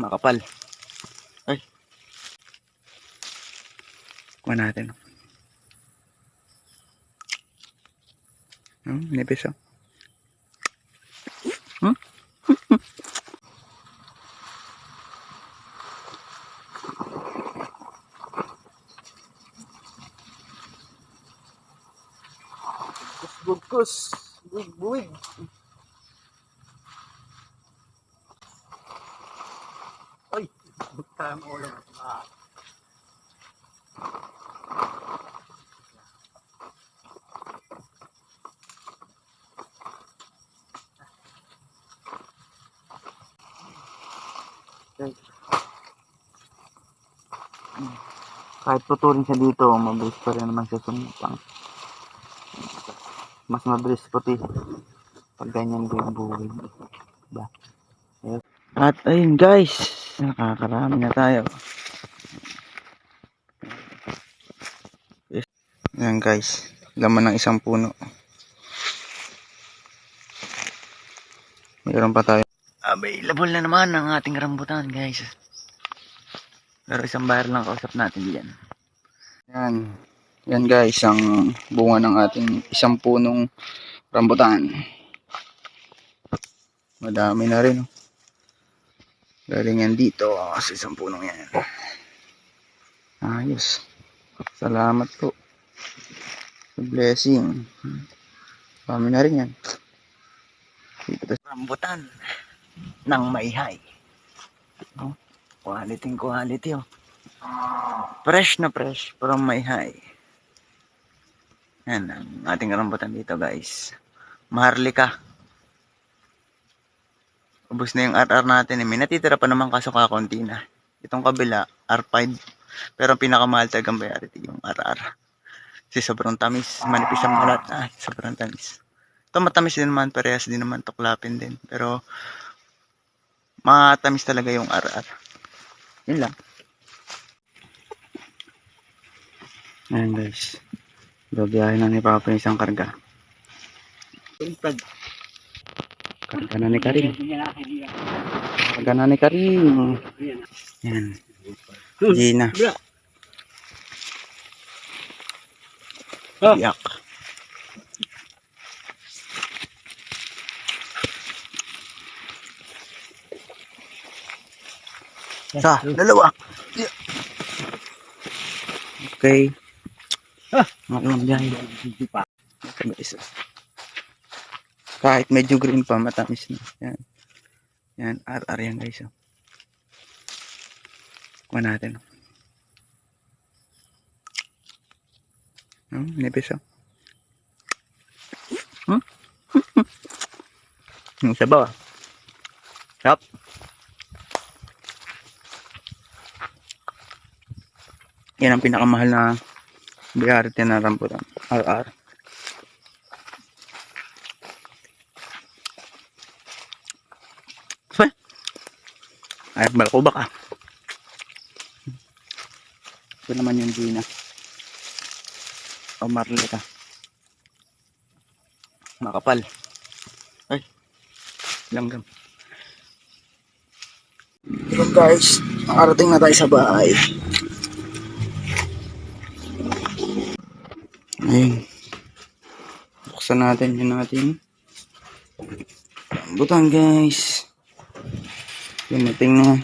Makapal. Ay. Kuha natin. Hmm, nipis oh. Hmm? Bugkos. Buwig, buwig. Bukta mo ulo. Ah. Kahit putulin siya dito, mabilis pa rin naman siya sumipang. Mas mabilis puti. Pag ganyan yung buhay. Diba? At ayun guys, nakakarami na tayo. Ayan guys, laman ng isang puno. Mayroon pa tayo. Available na naman ang ating rambutan guys. Pero isang bayar lang kausap natin diyan. Yan. Yan guys, ang bunga ng ating isang punong rambutan. Madami na rin. Oh. Galing yan dito oh, sa isang punong yan. Ayos. Salamat po. Blessing. Dami na rin yan. Rambutan ng mayhay. Oh. Quality quality oh. Fresh na fresh may high. Yan ang ating rambutan dito guys. Maharlika. Ubus na yung RR natin. Eh. May natitira pa naman kaso kakunti na. Itong kabila, R5. Pero ang pinakamahal talagang priority yung RR. Kasi sobrang tamis. Manipis ang balat. Ah, sobrang tamis. Ito matamis din naman. Parehas din naman. Tuklapin din. Pero matamis talaga yung RR. Yun lang. Ayan guys. Babiyahin na ni Papa isang karga. Pag Karga na ni Karim. Karga na ni Karim. Yan. Gina. Bra. Ah. Yak. Sa, dalawa. Okay. Ah. Hindi pa. May isa. Kahit medyo green pa, matamis na. Yan. Yan, RR yan guys. Oh. Kuha natin. Hmm, nipis oh. Hmm? Yung sabaw ah. Sarap. Yan ang pinakamahal na BRT na rambutan. RR. Ay, balakubak ah. Ito naman yung Gina. O Marlita. Makapal. Ay. Langgam. So guys, nakarating na tayo sa bahay. Ayun. Buksan natin yung ating rambutan guys. Dumating na.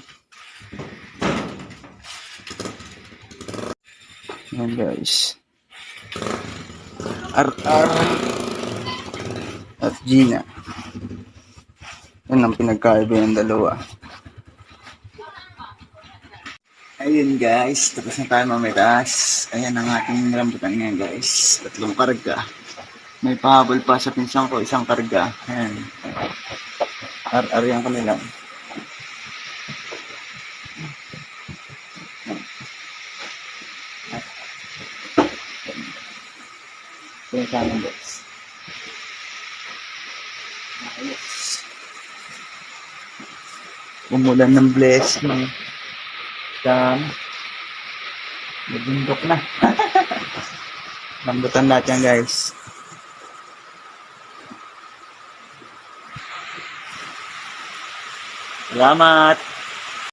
Yan guys. RR at Gina. Yan ang pinagkaiba ng dalawa. Ayun guys, tapos na tayo mamitas. Ayan ang ating rambutan ngayon guys. Tatlong karga. May pahabol pa sa pinsang ko, isang karga. Ayan. RR yan kanila. Ito yung kanan guys. Ayos. Umulan ng blessing. Dami. Nabundok na. Lambutan lahat yan guys. Salamat.